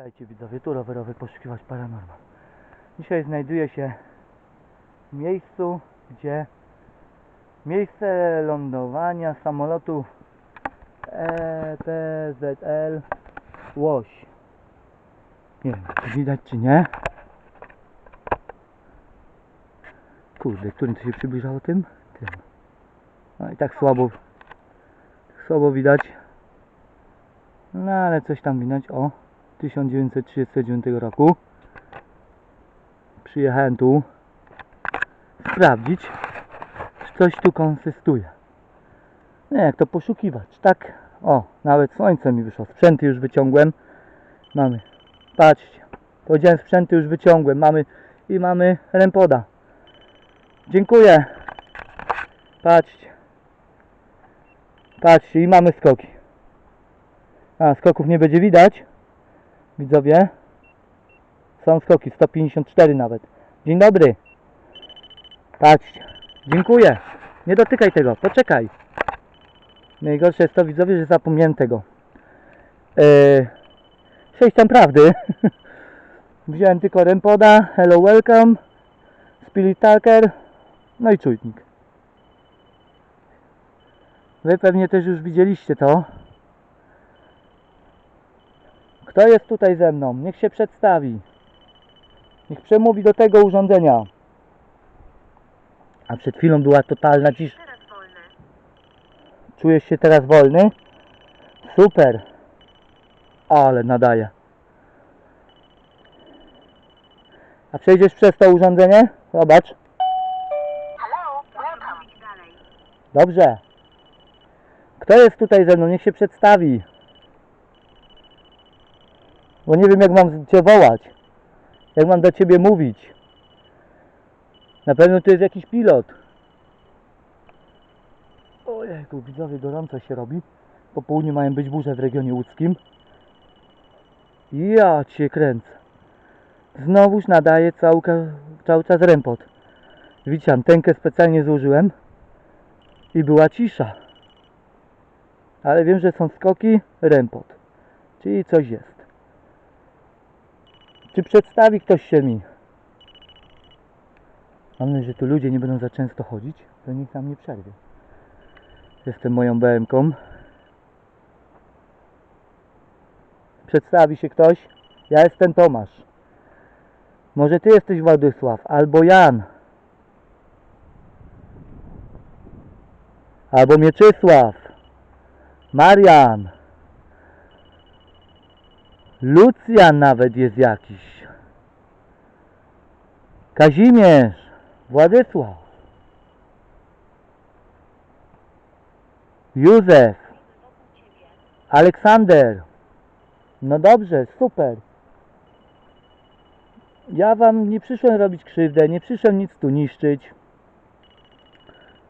Witajcie widzowie, tu rowerowy poszukiwać paranormal. Dzisiaj znajduję się w miejscu, gdzie miejsce lądowania samolotu ETZL Łoś. Nie wiem, czy widać czy nie. Kurde, którym to się przybliżało tym? Tym. No i tak słabo, słabo widać. No ale coś tam widać, o. 1939 roku. Przyjechałem tu sprawdzić, czy coś tu konsystuje. Nie, jak to poszukiwać. Tak, o, nawet słońce mi wyszło. Sprzęty już wyciągłem. Mamy, patrzcie. Powiedziałem, sprzęty już wyciągłem. Mamy i mamy rempoda. Dziękuję. Patrzcie. Patrzcie, i mamy skoki. A, skoków nie będzie widać widzowie. Są skoki, 154 nawet. Dzień dobry. Patrzcie. Dziękuję. Nie dotykaj tego, poczekaj. Najgorsze jest to, widzowie, że zapomniałem tego. Eee, sześć tam prawdy. Wziąłem tylko rempoda, hello welcome, spirit talker, no i czujnik. Wy pewnie też już widzieliście to. Kto jest tutaj ze mną? Niech się przedstawi. Niech przemówi do tego urządzenia. A przed chwilą była totalna cisza. Czujesz się teraz wolny? Super. Ale nadaje. A przejdziesz przez to urządzenie? Zobacz. Dobrze. Kto jest tutaj ze mną? Niech się przedstawi. Bo nie wiem jak mam Cię wołać. Jak mam do Ciebie mówić. Na pewno to jest jakiś pilot. Ojejku, widzowie, gorąco się robi. Po południu mają być burze w regionie łódzkim. Ja Cię kręcę. Znowuż nadaje cały, cały czas rempot. Widzicie, antenkę specjalnie złożyłem i była cisza. Ale wiem, że są skoki, rempot. Czyli coś jest. Czy przedstawi ktoś się mi? Mam nadzieję, że tu ludzie nie będą za często chodzić, to nikt nam nie przerwie. Jestem moją BM-ką. Przedstawi się ktoś? Ja jestem Tomasz. Może ty jesteś Władysław, albo Jan. Albo Mieczysław. Marian. Lucjan nawet jest jakiś. Kazimierz. Władysław. Józef. Aleksander. No dobrze, super. Ja wam nie przyszłem robić krzywdę, nie przyszłem nic tu niszczyć.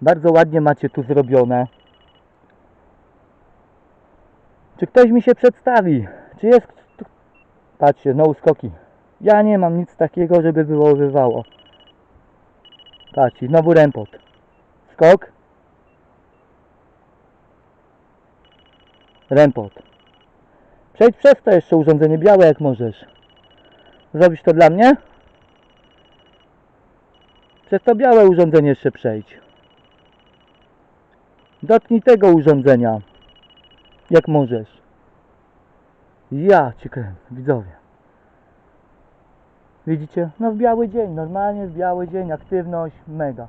Bardzo ładnie macie tu zrobione. Czy ktoś mi się przedstawi? Czy jest... Patrzcie, no skoki. Ja nie mam nic takiego, żeby wywoływało. Patrzcie, znowu rempot. Skok. Rempot. Przejdź przez to jeszcze urządzenie białe jak możesz. Zrobisz to dla mnie? Przez to białe urządzenie jeszcze przejdź. Dotknij tego urządzenia. Jak możesz. Ja cię kręcę, widzowie. Widzicie? No w biały dzień, normalnie w biały dzień, aktywność, mega.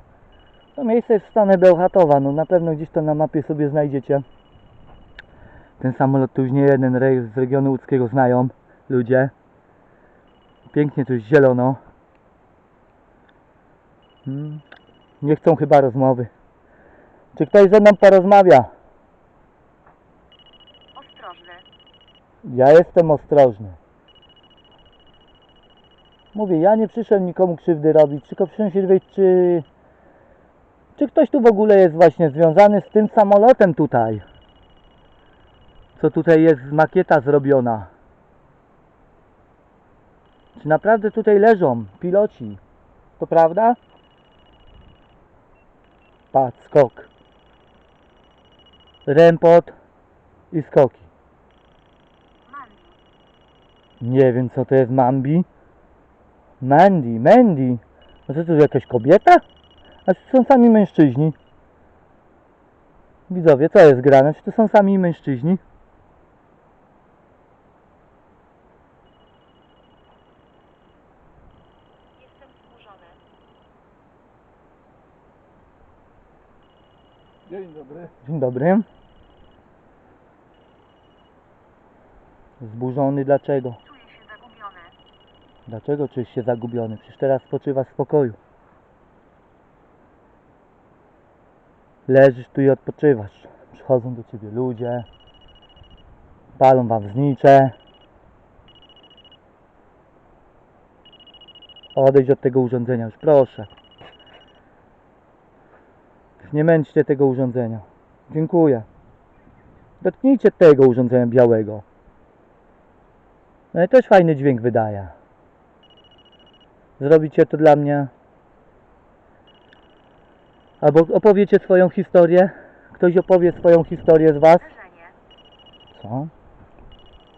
To miejsce jest w stanie Bełchatowa, no na pewno gdzieś to na mapie sobie znajdziecie. Ten samolot tu już nie jeden rej z regionu łódzkiego znają ludzie. Pięknie tu jest zielono. Hmm. Nie chcą chyba rozmowy. Czy ktoś ze mną porozmawia? Ostrożny. Ja jestem ostrożny. Mówię, ja nie przyszłem nikomu krzywdy robić, tylko przyszłem się dowiedzieć, czy... Czy ktoś tu w ogóle jest właśnie związany z tym samolotem tutaj? Co tutaj jest makieta zrobiona? Czy naprawdę tutaj leżą piloci? To prawda? Patrz, skok. Rempot i skoki. Mandy. Nie wiem co to jest Mambi. Mandy, Mandy. A co to jakaś kobieta? A czy to są sami mężczyźni? Widzowie, co jest grane? Czy to są sami mężczyźni? Dzień dobry. Dzień dobry. Zburzony dlaczego? Czuję się zagubiony. Dlaczego czujesz się zagubiony? Przecież teraz spoczywasz w spokoju. Leżysz tu i odpoczywasz. Przychodzą do ciebie ludzie, palą wam znicze. Odejdź od tego urządzenia już, proszę. Nie męczcie tego urządzenia. Dziękuję. Dotknijcie tego urządzenia białego. No i też fajny dźwięk wydaje. Zrobicie to dla mnie? Albo opowiecie swoją historię? Ktoś opowie swoją historię z Was? Uderzenie. Co?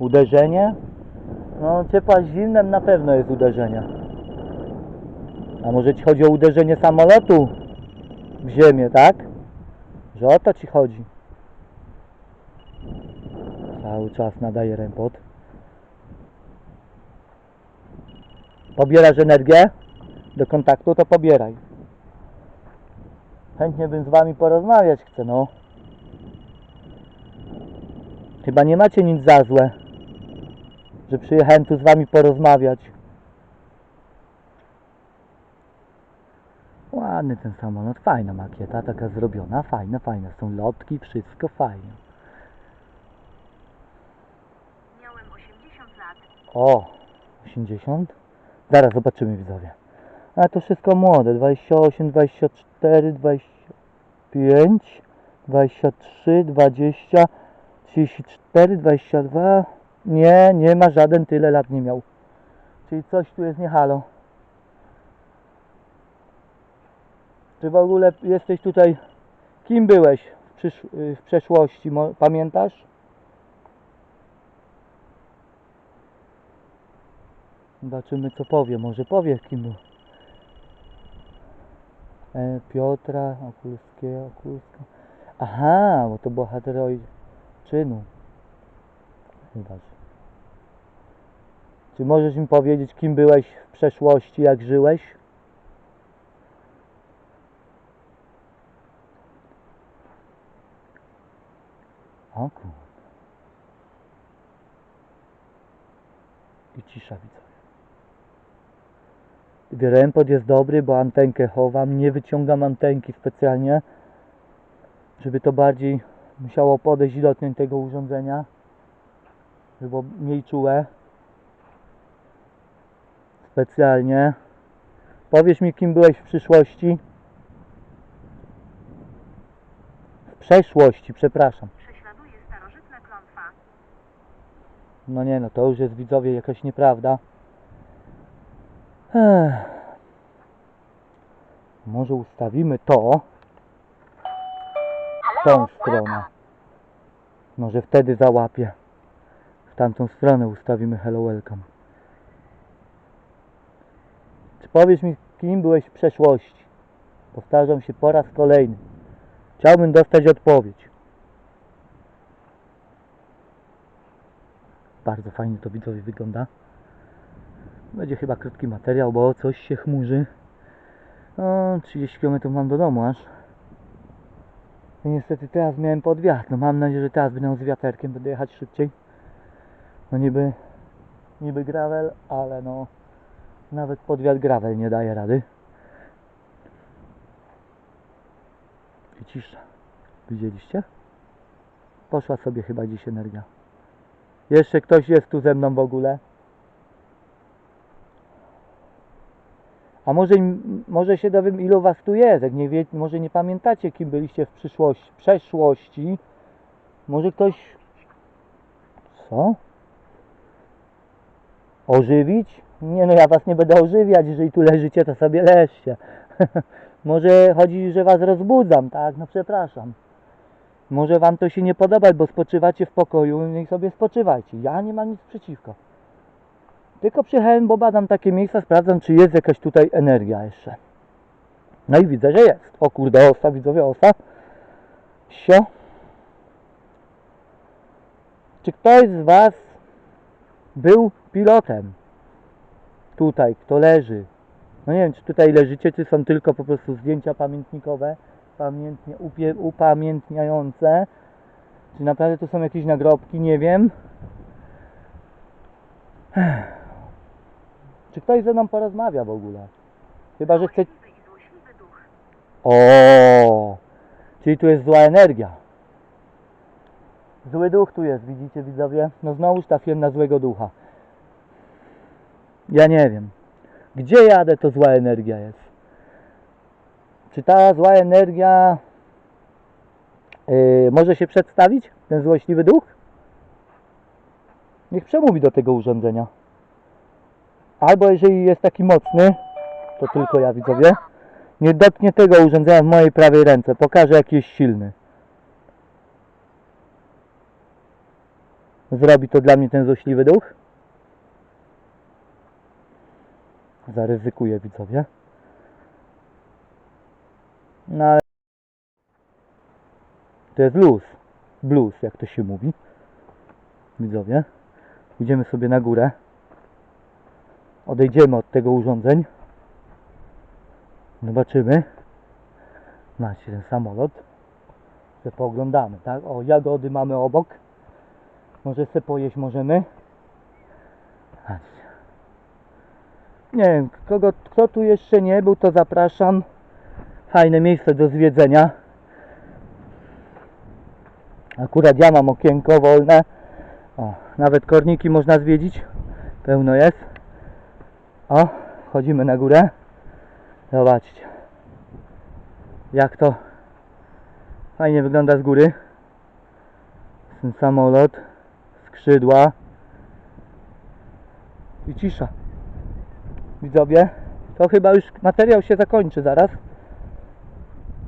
Uderzenie? No, ciepła zimnem na pewno jest uderzenie. A może Ci chodzi o uderzenie samolotu w ziemię, tak? Że o to Ci chodzi. Cały czas nadaje rempot. Pobierasz energię do kontaktu, to pobieraj. Chętnie bym z Wami porozmawiać chcę, no. Chyba nie macie nic za złe, że przyjechałem tu z Wami porozmawiać. Ładny ten samolot, fajna makieta, taka zrobiona, fajna, fajna. Są lotki, wszystko fajnie. Miałem 80 lat. O, 80? Zaraz zobaczymy widzowie. A to wszystko młode. 28, 24, 25, 23, 20, 34, 22. Nie, nie ma żaden tyle lat nie miał. Czyli coś tu jest nie halo. Czy w ogóle jesteś tutaj? Kim byłeś w, przysz- w przeszłości? Pamiętasz? Zobaczymy co powie. Może powie kim był. E, Piotra Okulskiego. Okulska. Aha, bo to bohater czynu. Chyba. że. Czy możesz mi powiedzieć kim byłeś w przeszłości, jak żyłeś? O kurde. I cisza widzowie. Rempot jest dobry, bo antenkę chowam. Nie wyciągam antenki specjalnie, żeby to bardziej musiało podejść dotknąć tego urządzenia, żeby było mniej czułe. Specjalnie. Powiesz mi, kim byłeś w przyszłości? W przeszłości, przepraszam. No nie no, to już jest widzowie jakaś nieprawda. Ech. Może ustawimy to w tą stronę. Może wtedy załapie. W tamtą stronę ustawimy hello welcome. Czy powiesz mi, kim byłeś w przeszłości? Powtarzam się po raz kolejny. Chciałbym dostać odpowiedź. Bardzo fajnie to widzowie wygląda. Będzie chyba krótki materiał, bo coś się chmurzy. No, 30 km mam do domu aż. I niestety teraz miałem pod wiatr. No mam nadzieję, że teraz będę z wiaterkiem, będę jechać szybciej. No niby, niby gravel, ale no nawet pod wiatr gravel nie daje rady. I cisza. Widzieliście? Poszła sobie chyba dziś energia. Jeszcze ktoś jest tu ze mną w ogóle? A może, może się dowiem, ilu was tu jest? Jak nie wie, może nie pamiętacie, kim byliście w przyszłości, przeszłości. Może ktoś... Co? Ożywić? Nie no, ja was nie będę ożywiać, jeżeli tu leżycie, to sobie leżcie. Może chodzi, że was rozbudzam, tak? No przepraszam. Może wam to się nie podobać, bo spoczywacie w pokoju, niech sobie spoczywajcie. Ja nie mam nic przeciwko. Tylko przyjechałem, bo badam takie miejsca, sprawdzam, czy jest jakaś tutaj energia jeszcze. No i widzę, że jest. O kurde, osa, widzowie, osa. Sio. Czy ktoś z was był pilotem? Tutaj, kto leży. No nie wiem, czy tutaj leżycie, czy są tylko po prostu zdjęcia pamiętnikowe, pamiętnie, upie, upamiętniające. Czy naprawdę to są jakieś nagrobki, nie wiem. Czy ktoś ze mną porozmawia w ogóle? Chyba, że chce... O, czyli tu jest zła energia. Zły duch tu jest, widzicie widzowie? No znowuż trafiłem na złego ducha. Ja nie wiem. Gdzie jadę, to zła energia jest. Czy ta zła energia yy, może się przedstawić? Ten złośliwy duch? Niech przemówi do tego urządzenia. Albo jeżeli jest taki mocny, to tylko ja widzowie. Nie dotknie tego urządzenia w mojej prawej ręce. Pokażę jaki jest silny. Zrobi to dla mnie ten złośliwy duch? Zaryzykuję widzowie. No ale... To jest luz. Blues, jak to się mówi. Widzowie. Idziemy sobie na górę. Odejdziemy od tego urządzeń. Zobaczymy. Macie ten samolot. Se pooglądamy, tak? O, jagody mamy obok. Może se pojeść możemy. Nie wiem, kogo, kto tu jeszcze nie był, to zapraszam. Fajne miejsce do zwiedzenia. Akurat ja mam okienko wolne. O, nawet korniki można zwiedzić. Pełno jest. O, chodzimy na górę. Zobaczcie. Jak to fajnie wygląda z góry. Ten samolot, skrzydła i cisza. Widzowie, to chyba już materiał się zakończy zaraz.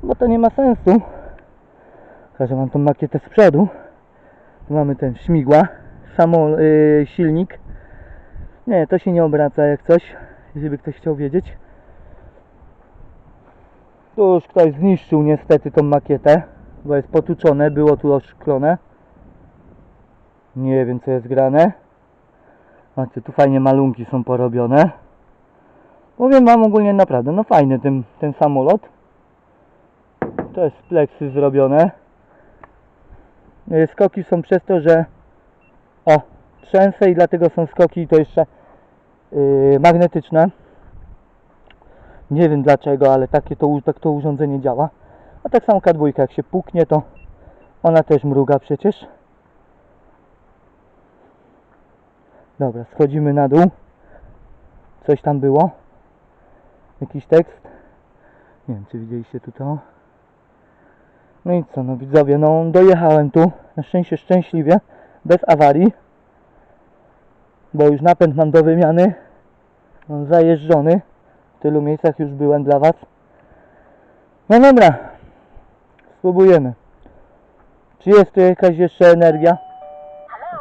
Bo to nie ma sensu. Pokażę wam tą makietę z przodu. Tu mamy ten śmigła, samol, yy, silnik. Nie, to się nie obraca jak coś, jeżeli ktoś chciał wiedzieć. Tu już ktoś zniszczył niestety tą makietę, bo jest potuczone, było tu oszklone. Nie wiem co jest grane. Macie, tu fajnie malunki są porobione. Powiem wam ogólnie naprawdę, no fajny ten, ten samolot. Jest z pleksy zrobione. Yy, Skoki są przez to, że o, trzęsę i dlatego są skoki to jeszcze yy, magnetyczne. Nie wiem dlaczego, ale takie to, tak to urządzenie działa. A tak samo K2, jak się puknie, to ona też mruga przecież. Dobra, schodzimy na dół. Coś tam było. Jakiś tekst. Nie wiem, czy widzieliście tu to. No i co, no widzowie, no dojechałem tu. Na szczęście szczęśliwie. Bez awarii. Bo już napęd mam do wymiany. Mam zajeżdżony. W tylu miejscach już byłem dla Was. No dobra. Spróbujemy. Czy jest tu jakaś jeszcze energia?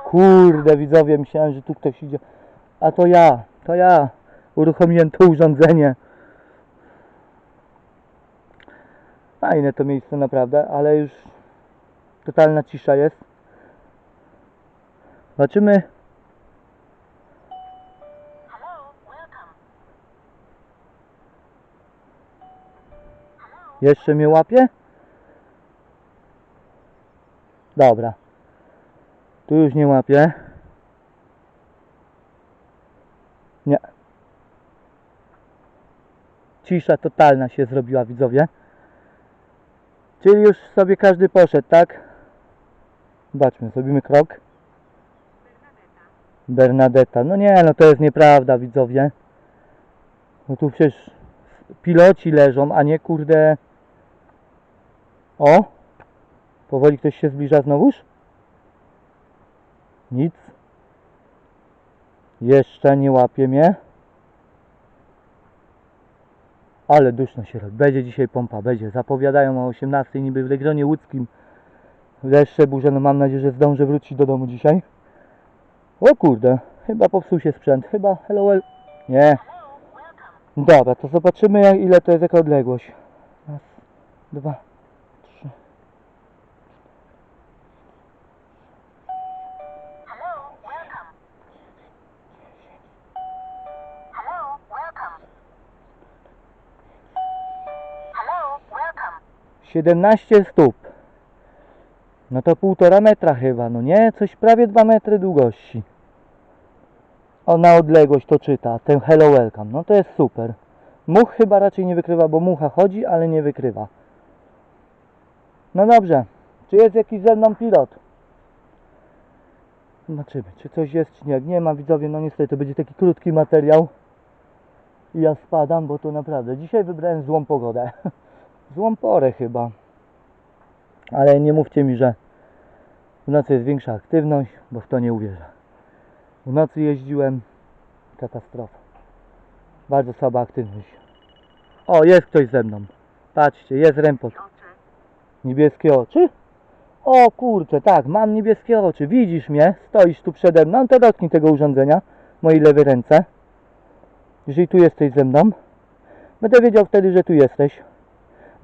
Kurde, widzowie, myślałem, że tu ktoś idzie. A to ja, to ja. Uruchomiłem to urządzenie. Fajne to miejsce naprawdę, ale już totalna cisza jest. Zobaczymy. Jeszcze mnie łapie? Dobra. Tu już nie łapie. Nie. Cisza totalna się zrobiła, widzowie. Czyli już sobie każdy poszedł, tak? Zobaczmy, zrobimy krok. Bernadetta. No nie, no to jest nieprawda, widzowie. No tu przecież piloci leżą, a nie kurde. O! Powoli ktoś się zbliża znowuż? Nic. Jeszcze nie łapie mnie. Ale duszno się robi. Będzie dzisiaj pompa, będzie. Zapowiadają o 18 niby w Legionie Łódzkim. Deszcze burze, no mam nadzieję, że zdążę wrócić do domu dzisiaj. O kurde, chyba popsuł się sprzęt. Chyba hello. Nie. Hello, welcome. Dobra, to zobaczymy ile to jest jaka odległość. Raz, dwa, 17 stóp. No to półtora metra chyba, no nie? Coś prawie 2 metry długości. O, na odległość to czyta, ten hello welcome, no to jest super. Much chyba raczej nie wykrywa, bo mucha chodzi, ale nie wykrywa. No dobrze, czy jest jakiś ze mną pilot? Zobaczymy, czy coś jest, czy nie. Jak nie ma, widzowie, no niestety to będzie taki krótki materiał. I ja spadam, bo to naprawdę, dzisiaj wybrałem złą pogodę. Złą porę chyba. Ale nie mówcie mi, że w nocy jest większa aktywność, bo w to nie uwierzę. W nocy jeździłem, katastrofa. Bardzo słaba aktywność. O, jest ktoś ze mną. Patrzcie, jest rempot. Niebieskie oczy? O kurczę, tak, mam niebieskie oczy. Widzisz mnie? Stoisz tu przede mną, to dotknij tego urządzenia mojej lewej ręce. Jeżeli tu jesteś ze mną, będę wiedział wtedy, że tu jesteś.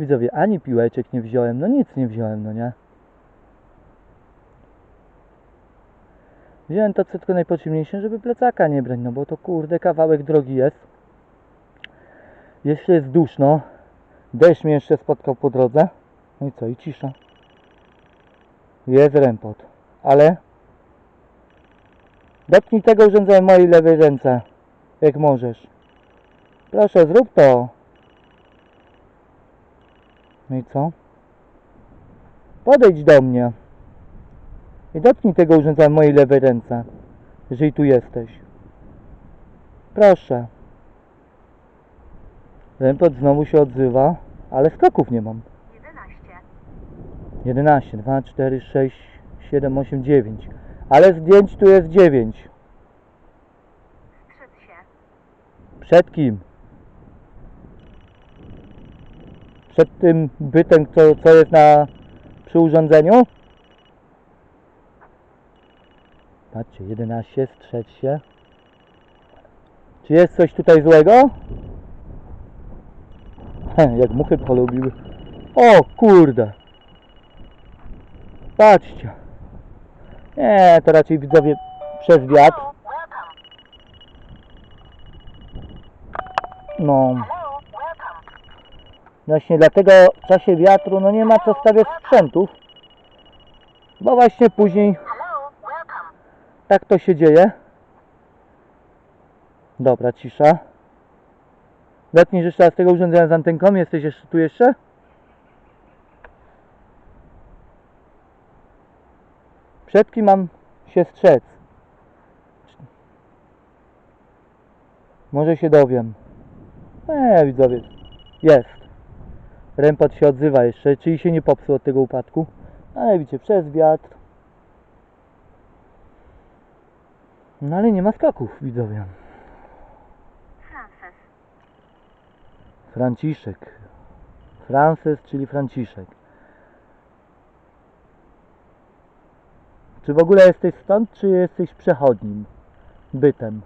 Widzowie, ani piłeczek nie wziąłem, no nic nie wziąłem, no nie? Wziąłem to co tylko najpotrzebniejsze, żeby plecaka nie brać, no bo to kurde kawałek drogi jest. Jeszcze jest duszno. Deszcz mnie jeszcze spotkał po drodze. No i co, i cisza. Jest rempot. Ale dotknij tego urządzenia mojej lewej ręce. Jak możesz. Proszę, zrób to. No i co? Podejdź do mnie. I dotknij tego urządzenia w mojej lewej ręce. Jeżeli tu jesteś. Proszę. Rempot znowu się odzywa, ale skoków nie mam. 11. 11, 2, 4, 6, 7, 8, 9. Ale zdjęć tu jest 9. Strzec się. Przed kim? Przed tym bytem, co, co jest na, przy urządzeniu? Patrzcie, 11, strzec się. Czy jest coś tutaj złego? Jak muchy polubiły. O kurde. Patrzcie. Nie, to raczej widzowie przez wiatr. No. Właśnie dlatego w czasie wiatru no nie ma co stawiać sprzętów. Bo właśnie później tak to się dzieje. Dobra, cisza. Zetniesz jeszcze raz tego urządzenia z antenką. Jesteś jeszcze tu jeszcze? Przed kim mam się strzec? Może się dowiem. Eee, widzowie. Jest. Rempot się odzywa jeszcze, czyli się nie popsuł od tego upadku. Ale widzicie, przez wiatr. No ale nie ma skaków, widzowie. Frances. Franciszek. Frances, czyli Franciszek. Czy w ogóle jesteś stąd, czy jesteś przechodnim? Bytem.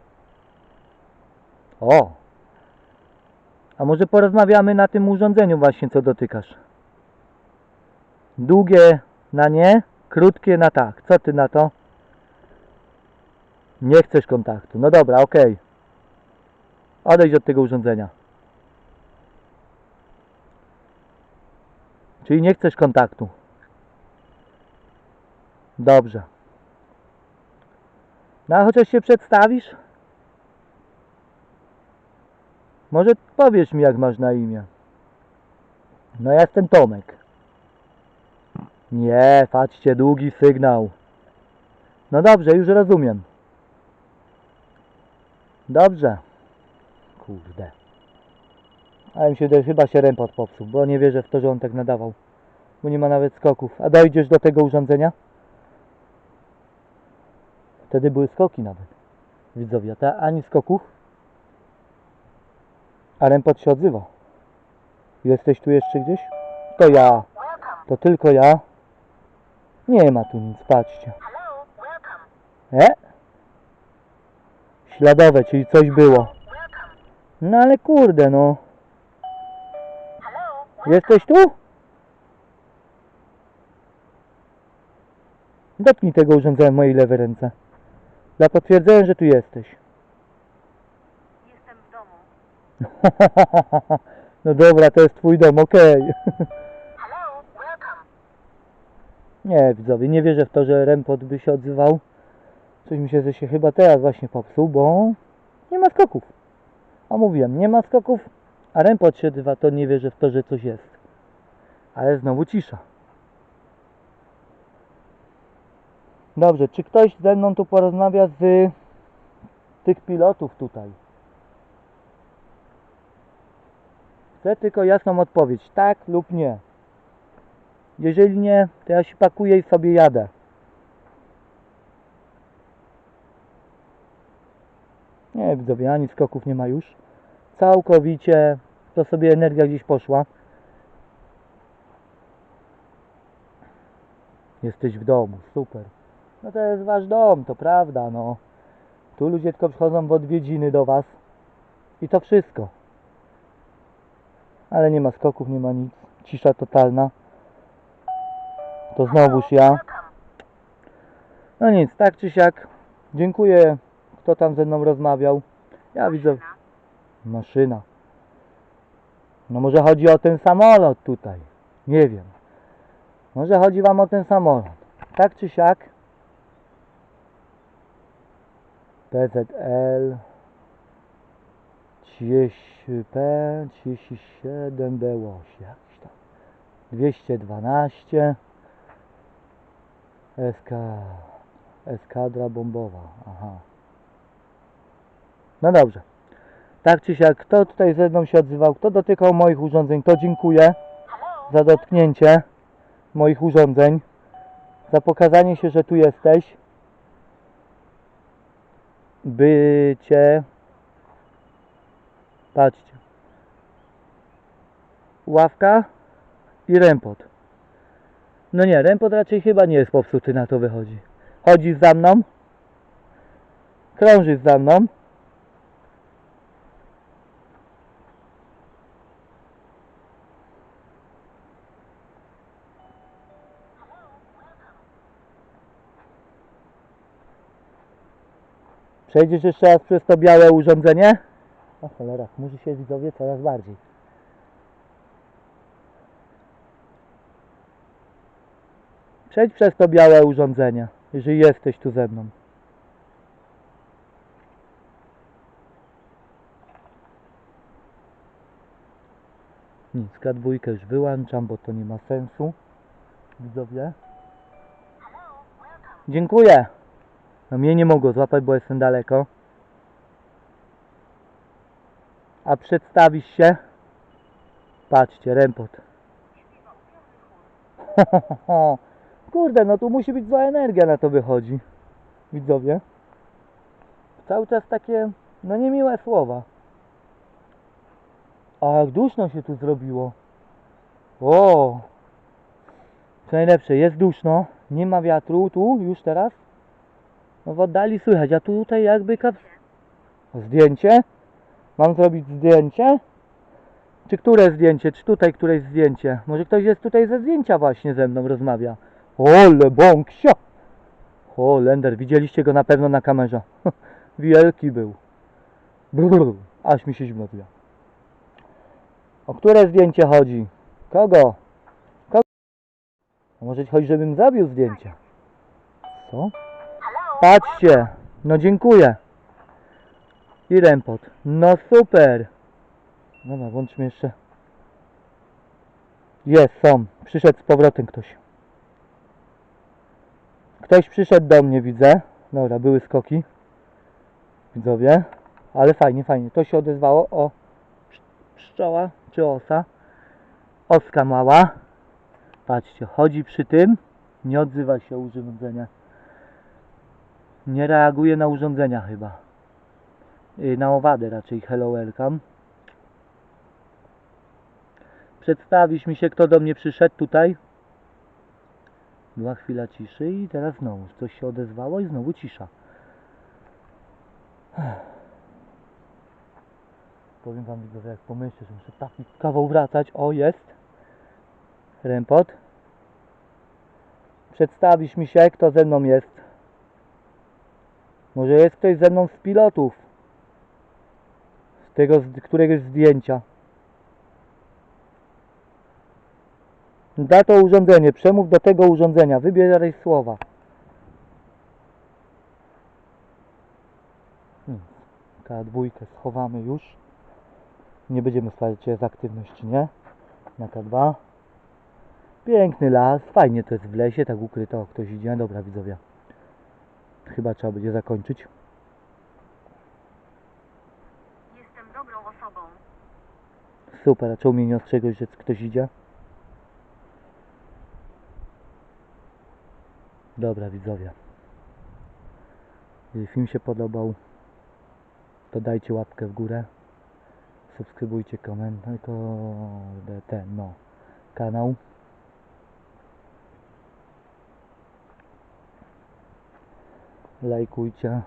O! A może porozmawiamy na tym urządzeniu właśnie, co dotykasz? Długie na nie, krótkie na tak. Co ty na to? Nie chcesz kontaktu. No dobra, okej. Odejdź od tego urządzenia. Czyli nie chcesz kontaktu. Dobrze. No a chociaż się przedstawisz? Może powiesz mi jak masz na imię. No ja jestem Tomek. Nie, patrzcie, długi sygnał. No dobrze, już rozumiem. Dobrze. Kurde. Ale mi się chyba się rempot popsuł, bo nie wierzę w to, że on tak nadawał. Bo nie ma nawet skoków. A dojdziesz do tego urządzenia? Wtedy były skoki nawet. Widzowie, a ta ani skoków, a się odzywa. Jesteś tu jeszcze gdzieś? To ja. To tylko ja. Nie ma tu nic, patrzcie. E? Śladowe, czyli coś było. No ale kurde, no. Jesteś tu? Dotknij tego urządzenia w mojej lewej ręce. Dla potwierdzenia, że tu jesteś. No dobra, to jest twój dom, okej. Hello. Welcome. Nie, widzowie, nie wierzę w to, że Rempot by się odzywał. Coś mi się, że się chyba teraz właśnie popsuł, bo nie ma skoków. A mówiłem, nie ma skoków, a Rempot się odzywa, to nie wierzę w to, że coś jest. Ale znowu cisza. Dobrze, czy ktoś ze mną tu porozmawia z tych pilotów tutaj? Chcę tylko jasną odpowiedź, tak lub nie. Jeżeli nie, to ja się pakuję i sobie jadę. Nie, widzowie, ani skoków nie ma już. Całkowicie, to sobie energia gdzieś poszła. Jesteś w domu, super. No to jest wasz dom, to prawda, no. Tu ludzie tylko przychodzą w odwiedziny do was. I to wszystko. Ale nie ma skoków, nie ma nic. Cisza totalna. To znowuż ja. No nic, tak czy siak. Dziękuję, kto tam ze mną rozmawiał. Ja widzę. Maszyna. No może chodzi o ten samolot tutaj. Nie wiem. Może chodzi wam o ten samolot. Tak czy siak. PZL 30P 37 było jakiś tam 212 SK eskadra bombowa. Aha. No dobrze. Tak czy siak, kto tutaj ze mną się odzywał, kto dotykał moich urządzeń, to dziękuję za dotknięcie moich urządzeń, za pokazanie się, że tu jesteś. Bycie. Patrzcie. Ławka i rempot. No nie, rempot raczej chyba nie jest popsuty, na to wychodzi. Chodzisz za mną. Krążysz za mną. Przejdziesz jeszcze raz przez to białe urządzenie? O cholera, musi się widzowie coraz bardziej. Przejdź przez to białe urządzenie, jeżeli jesteś tu ze mną. Nic, dwójkę już wyłączam, bo to nie ma sensu. Widzowie. Dziękuję. No mnie nie mogło złapać, bo jestem daleko. A przedstawisz się? Patrzcie, rempot. Kurde, no tu musi być zła energia na to wychodzi. Widzowie. Cały czas takie, no niemiłe słowa. A jak duszno się tu zrobiło. O! Co najlepsze, jest duszno, nie ma wiatru tu, już teraz. No w oddali słychać, a tutaj jakby kap... Zdjęcie? Mam zrobić zdjęcie? Czy które zdjęcie? Czy tutaj któreś zdjęcie? Może ktoś jest tutaj ze zdjęcia właśnie ze mną rozmawia. Ole bąksio! O, Lender, widzieliście go na pewno na kamerze. Wielki był. Brrr, aż mi się zrobiło. O które zdjęcie chodzi? Kogo? Kogo? Może chodzi, żebym zrobił zdjęcie? Co? Patrzcie, no dziękuję. I rempot. No super. Dobra, włączmy jeszcze. Jest, są. Przyszedł z powrotem ktoś. Ktoś przyszedł do mnie, widzę. Dobra, były skoki. Widzowie. Ale fajnie, fajnie. To się odezwało. O, psz- pszczoła czy osa. Oska mała. Patrzcie, chodzi przy tym. Nie odzywa się urządzenia. Nie reaguje na urządzenia chyba. Y, Na owady raczej. Hello, welcome. Przedstawisz mi się, kto do mnie przyszedł tutaj. Była chwila ciszy i teraz znowu coś się odezwało i znowu cisza. Powiem wam widzowie, jak pomyślę, że muszę taki kawał wracać. O, jest. Rempot. Przedstawisz mi się, kto ze mną jest. Może jest ktoś ze mną z pilotów. Z tego, z któregoś zdjęcia. Da to urządzenie, przemów do tego urządzenia, wybieraj słowa. Hmm. K2 schowamy już. Nie będziemy jest aktywność, czy nie. Na K2. Piękny las, fajnie to jest w lesie, tak ukryto, ktoś idzie. Dobra, widzowie. Chyba trzeba będzie zakończyć. Super, a czemu mnie nie ostrzegłeś, że ktoś idzie? Dobra, widzowie. Jeżeli film się podobał, to dajcie łapkę w górę. Subskrybujcie komentarz, ten, no, kanał. Lajkujcie.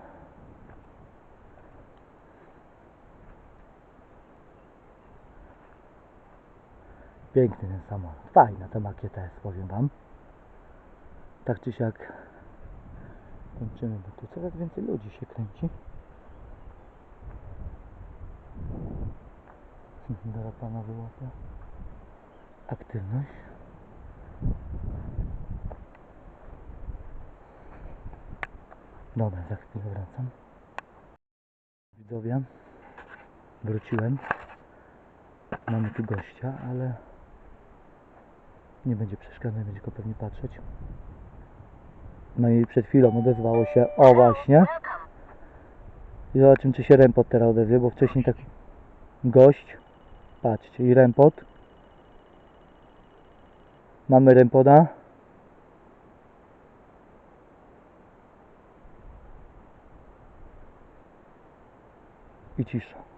Piękny ten samochód. Fajna ta makieta jest, powiem Wam. Tak czy siak kończymy, bo tu coraz więcej ludzi się kręci. Zaraz Pana wyłapię. Aktywność. Dobra, za chwilę wracam. Widzowie, wróciłem. Mamy tu gościa, ale nie będzie przeszkadzał, będzie go pewnie patrzeć. No i przed chwilą odezwało się, o właśnie. I zobaczymy, czy się Rempot teraz odezwie, bo wcześniej tak gość. Patrzcie, i Rempot. Mamy Rempoda. I cisza.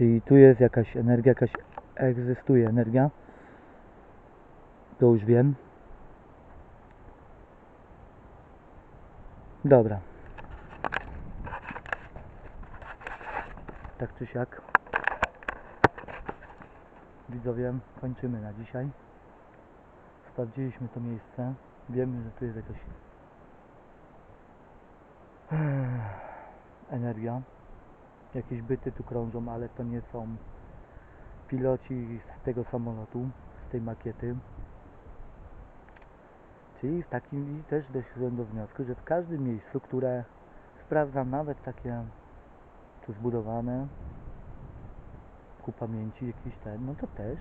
Czyli tu jest jakaś energia, jakaś egzystuje energia. To już wiem. Dobra. Tak czy siak. Widzowie, kończymy na dzisiaj. Sprawdziliśmy to miejsce. Wiemy, że tu jest jakaś energia. Jakieś byty tu krążą, ale to nie są piloci z tego samolotu, z tej makiety. Czyli w takim i też doszedłem do wniosku, że w każdym miejscu, które sprawdzam nawet takie tu zbudowane ku pamięci jakiś ten, no to też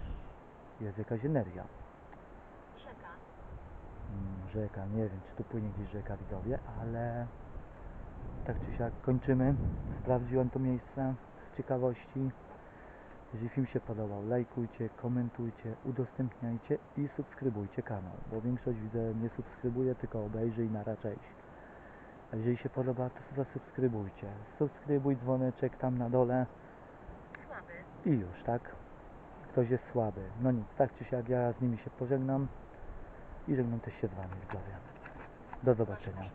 jest jakaś energia. Rzeka. Mm, Rzeka, nie wiem czy tu płynie gdzieś rzeka widzowie, ale tak czy siak kończymy. Sprawdziłem to miejsce z ciekawości. Jeżeli film się podobał, lajkujcie, komentujcie, udostępniajcie i subskrybujcie kanał, bo większość widzę nie subskrybuje, tylko obejrzy i nara cześć. A jeżeli się podoba, to zasubskrybujcie. Subskrybuj dzwoneczek tam na dole Słaby. i już, tak? Ktoś jest słaby. No nic, tak czy siak ja z nimi się pożegnam i żegnam też się z wami widzowie. Do zobaczenia.